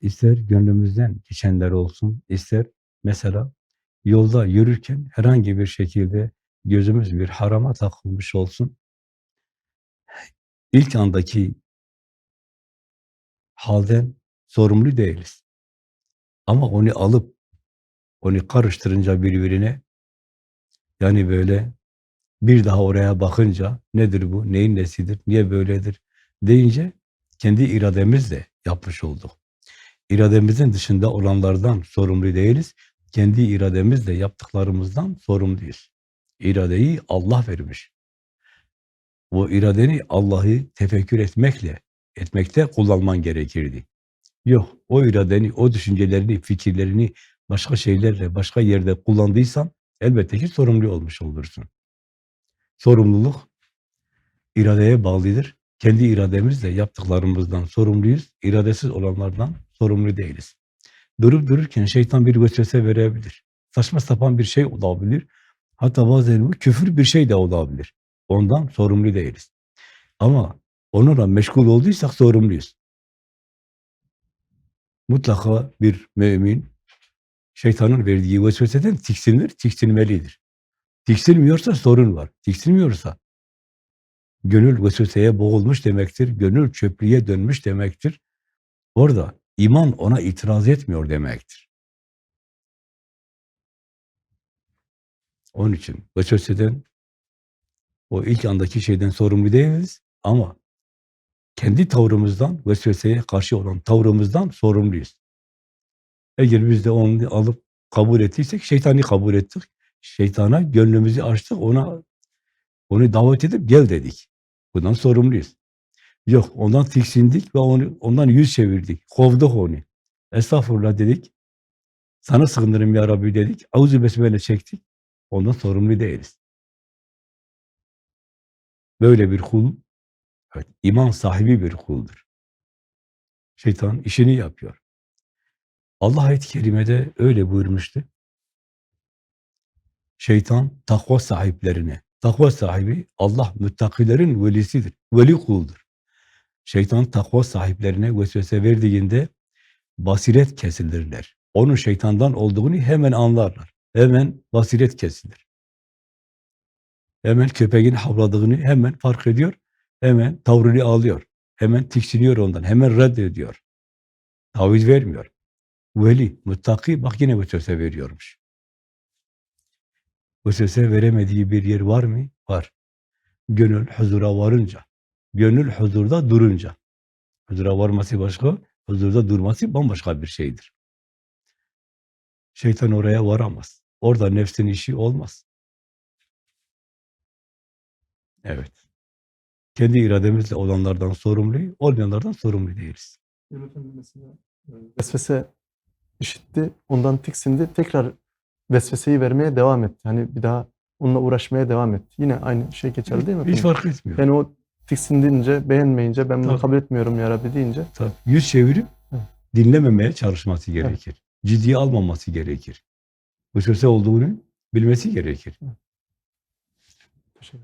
ister gönlümüzden geçenler olsun, ister mesela yolda yürürken herhangi bir şekilde gözümüz bir harama takılmış olsun. İlk andaki halden sorumlu değiliz. Ama onu alıp onu karıştırınca birbirine yani böyle bir daha oraya bakınca nedir bu, neyin nesidir, niye böyledir deyince kendi irademizle yapmış olduk. İrademizin dışında olanlardan sorumlu değiliz. Kendi irademizle yaptıklarımızdan sorumluyuz. İradeyi Allah vermiş. Bu iradeni Allah'ı tefekkür etmekle, etmekte kullanman gerekirdi. Yok, o iradeni, o düşüncelerini, fikirlerini başka şeylerle, başka yerde kullandıysan elbette ki sorumlu olmuş olursun. Sorumluluk iradeye bağlıdır. Kendi irademizle yaptıklarımızdan sorumluyuz. İradesiz olanlardan sorumlu değiliz. Durup dururken şeytan bir vesvese verebilir. Saçma sapan bir şey olabilir. Hatta bazen bu küfür bir şey de olabilir. Ondan sorumlu değiliz. Ama onunla meşgul olduysak sorumluyuz. Mutlaka bir mümin şeytanın verdiği vesveseden tiksinir, tiksinmelidir. Tiksinmiyorsa sorun var. Tiksinmiyorsa gönül vesveseye boğulmuş demektir. Gönül çöplüğe dönmüş demektir. Orada iman ona itiraz etmiyor demektir. Onun için vesveseden o ilk andaki şeyden sorumlu değiliz ama kendi tavrımızdan, vesveseye karşı olan tavrımızdan sorumluyuz. Eğer biz de onu alıp kabul ettiysek şeytani kabul ettik. Şeytana gönlümüzü açtık, ona onu davet edip gel dedik. Bundan sorumluyuz. Yok, ondan tiksindik ve onu, ondan yüz çevirdik. Kovduk onu. Estağfurullah dedik. Sana sığınırım ya Rabbi dedik. Avuzu besmele çektik. Ondan sorumlu değiliz. Böyle bir kul, evet, iman sahibi bir kuldur. Şeytan işini yapıyor. Allah ayet-i kerimede öyle buyurmuştu. Şeytan takva sahiplerine, takva sahibi Allah müttakilerin velisidir, veli kuldur. Şeytan takva sahiplerine vesvese verdiğinde basiret kesilirler. Onun şeytandan olduğunu hemen anlarlar. Hemen basiret kesilir. Hemen köpeğin havladığını hemen fark ediyor. Hemen tavrını alıyor. Hemen tiksiniyor ondan. Hemen reddediyor. Taviz vermiyor. Veli, muttaki bak yine vesvese veriyormuş. Vesvese veremediği bir yer var mı? Var. Gönül huzura varınca. Gönül huzurda durunca. Huzura varması başka, huzurda durması bambaşka bir şeydir. Şeytan oraya varamaz. Orada nefsin işi olmaz. Evet. Kendi irademizle olanlardan sorumlu, olmayanlardan sorumlu değiliz. E, vesvese işitti, ondan tiksindi, tekrar vesveseyi vermeye devam etti. Hani bir daha onunla uğraşmaya devam etti. Yine aynı şey geçerli değil mi? Hiç fark etmiyor. Yani o tiksindince, beğenmeyince, ben bunu Tabii. kabul etmiyorum ya Rabbi deyince Tabii. Yüz çevirip Evet. dinlememeye çalışması gerekir. Ciddiye almaması gerekir. Bu söze olduğunu bilmesi gerekir. teşekkür